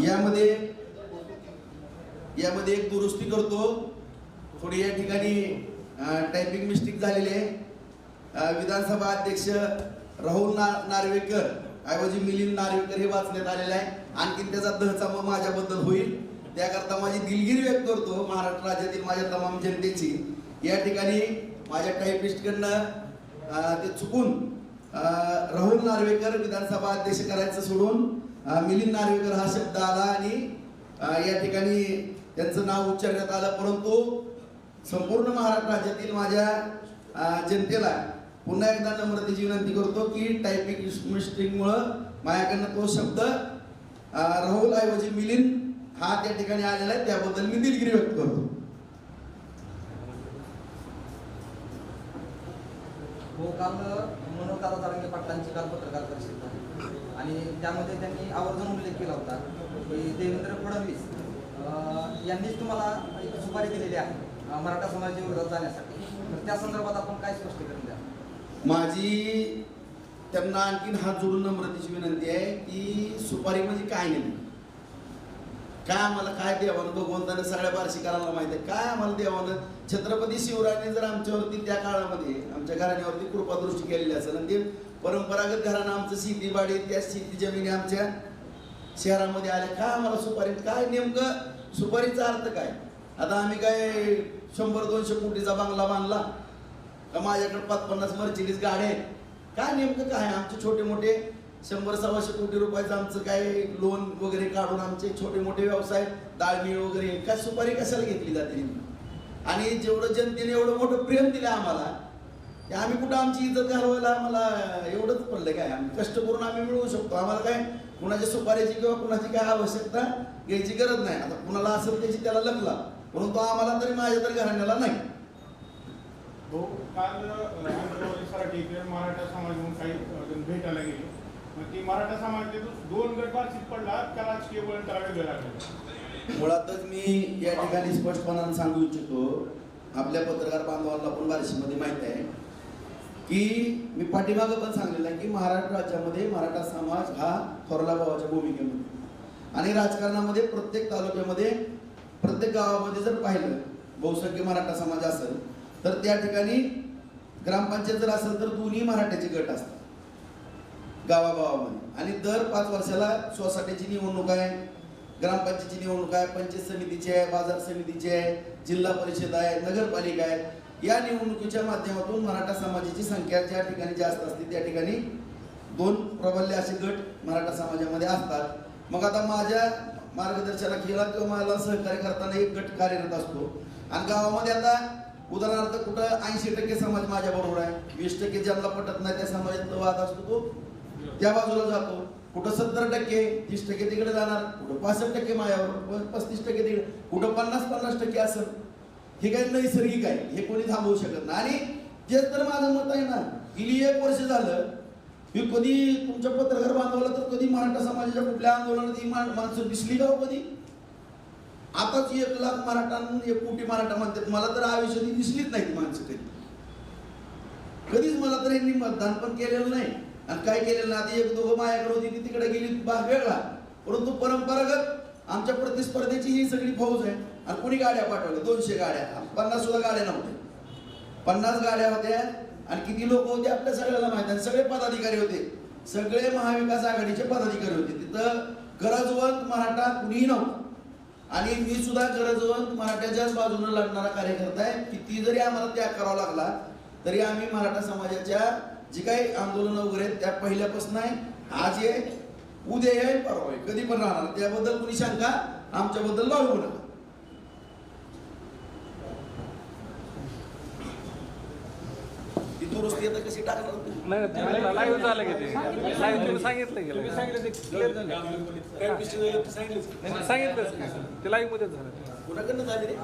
यामध्ये यामध्ये एक दुरुस्ती करतो. थोडी या ठिकाणी टायपिंग मिस्टेक झालेली आहे. विधानसभा अध्यक्ष राहुल ना नार्वेकर ऐवजी मिलिंद नार्वेकर हे वाचण्यात आलेलं आहे. आणखीन त्याचा दहचा माझ्याबद्दल होईल. त्याकरता माझी दिलगिरी व्यक्त करतो महाराष्ट्र राज्यातील माझ्या तमाम जनतेची. या ठिकाणी माझ्या टायपिस्टकडनं ते चुकून राहुल नार्वेकर विधानसभा अध्यक्ष करायचं सोडून मिलिंद नार्वेकर हा शब्द आला आणि या ठिकाणी त्यांचं नाव उच्चारण्यात आलं. परंतु संपूर्ण महाराष्ट्र राज्यातील माझ्या जनतेला पुन्हा एकदा नम्रतेची विनंती करतो की टायपिंग मिस्टेकमुळं माझ्याकडनं तो शब्द राहुल ऐवजी मिलिंद हा त्या ठिकाणी आलेला आहे. त्याबद्दल मी दिलगिरी व्यक्त करतो. हो काल मनोहरदादा जरांगे पाटलांची काल पत्रकार परिषद झाली. आणि त्यामध्ये त्यांनी आवर्जून उल्लेख केला होता की देवेंद्र फडणवीस यांनीच तुम्हाला एक सुपारी दिलेली आहे मराठा समाजाच्या विरोधात जाण्यासाठी. तर त्या संदर्भात आपण काय स्पष्टीकरण द्या माझी त्यांना आणखीन हात जोडून नम्रतेची विनंती आहे की सुपारी म्हणजे काय नाही काय आम्हाला काय देवानं भगवंताने सगळ्या बार्शिकारांना माहिती आहे? काय आम्हाला देवानं? छत्रपती शिवरायांनी जर आमच्यावरती त्या काळामध्ये आमच्या घराण्यावरती कृपादृष्टी केलेली असेल आणि ते परंपरागत घराणं आमचं शेतीबाडी त्या शेती जमिनी आमच्या शहरामध्ये आल्या. काय आम्हाला सुपारी काय नेमकं सुपारीचा अर्थ काय? आता आम्ही काय शंभर दोनशे कोटीचा बंगला बांधला. का माझ्याकडे पाच पन्नास मर्चिडीज गाड्या आहेत. काय नेमकं काय? आमचे छोटे मोठे शंभर सव्वाशे कोटी रुपयाचं आमचं काय लोन वगैरे काढून आमचे छोटे मोठे व्यवसाय दाळमिळ वगैरे काय सुपारी कशाला घेतली जाते? आणि जेवढं जनतेने एवढं मोठं प्रेम दिलं आम्हाला आम्ही कुठं आमची इज्जत घालवायला आम्हाला एवढंच पडलं काय? आम्ही कष्ट करून आम्ही मिळवू शकतो. आम्हाला काय कुणाच्या सुपारीची किंवा कुणाची काय आवश्यकता घ्यायची गरज नाही. आता कुणाला असेल त्याची त्याला लपला परंतु आम्हाला तरी माझ्या तरी घराण्याला नाही. हो काल आंध्रप्रदेश मराठा समाज म्हणून काही भेटायला गेले. ती मराठा समाज दोन गट बार्शीत पडला त्या राजकीय वळण करावे वेगळं मुळातच मी या ठिकाणी स्पष्टपणाने सांगू इच्छितो आपल्या पत्रकार बांधवांना पण बारशीमध्ये माहिती आहे की मी पाठीमागं पण सांगलेलं आहे की महाराष्ट्र राज्यामध्ये मराठा समाज हा थोरला भावाच्या भूमिकेमध्ये. आणि राजकारणामध्ये प्रत्येक तालुक्यामध्ये प्रत्येक गावामध्ये जर पाहिलं बहुसंख्य मराठा समाज असेल तर त्या ठिकाणी ग्रामपंचायत जर असेल तर दोन्ही मराठ्याचे गट असतात. गावागावामध्ये. आणि दर पाच वर्षाला सोसायटीची निवडणूक आहे ग्रामपंचायतीची निवडणूक आहे पंचायत समितीची आहे बाजार समितीची आहे जिल्हा परिषद आहे नगरपालिका आहे. या निवडणुकीच्या माध्यमातून मराठा समाजाची संख्या ज्या ठिकाणी जास्त असते त्या ठिकाणी दोन प्रबल्य असे गट मराठा समाजामध्ये असतात. मग आता माझ्या मार्गदर्शनाखेला किंवा मला सहकार्य करताना एक गट कार्यरत असतो. आणि गावामध्ये आता उदाहरणार्थ कुठं ऐंशी टक्के समाज माझ्या बरोबर आहे. वीस टक्के ज्यांना पटत नाही त्या समाजातला वाद असतो तो त्या बाजूला जातो. कुठं सत्तर टक्के तीस टक्के तिकडे जाणार. कुठं पासष्ट टक्के मायावर पस्तीस टक्के तिकडे. कुठं पन्नास पन्नास टक्के असं. हे काही नैसर्गिक आहे. हे कोणी थांबवू शकत नाही. आणि तेच तर माझं मत आहे ना. गेली एक वर्ष झालं मी कधी तुमच्या पत्रकार बांधवला तर कधी मराठा समाजाच्या कुठल्या आंदोलनात ही माणसं दिसली का हो कधी? आताच एक लाख मराठा एक कोटी मराठा म्हणतात मला तर आयुष्यात ही दिसलीच नाही माणसं कधी. कधीच मला तर यांनी मतदान पण केलेलं नाही. आणि काय केलेलं नाही एक दोघं माझ्याकडे होती ती तिकडे गेली भाग वेगळा. परंतु परंपरागत आमच्या प्रतिस्पर्धेची ही सगळी फौज आहे. आणि कोणी गाड्या पाठवल्या? दोनशे गाड्या. पन्नास सुद्धा गाड्या नव्हत्या. पन्नास गाड्या होत्या आणि किती लोक होते आपल्या सगळ्याला माहिती आहे. सगळे पदाधिकारी होते. सगळे महाविकास आघाडीचे पदाधिकारी होते. तिथं गरजवंत मराठा कुणीही नव्हता. आणि मी सुद्धा गरजवंत मराठ्याच्याच बाजूने लढणारा कार्यकर्ता आहे. किती जरी आम्हाला त्याग करावा लागला तरी आम्ही मराठा समाजाच्या जी काही आंदोलन वगैरे आहेत, त्या पहिल्यापासून आहे. आज आहे उद्या आहे परवा आहे. कधी पण राहणार. त्याबद्दल कुणी शंका? आमच्याबद्दल बाळगू नका ती दुरुस्ती आता कशी टाकणार? नाही नाही लाईव्ह झालं की ते. लाईव्ह तुम्ही सांगितलं सांगितलं. नाही, सांगितलंच की. ते लाईव्ह मध्येच झालं. कुणाकडनं झाली रे?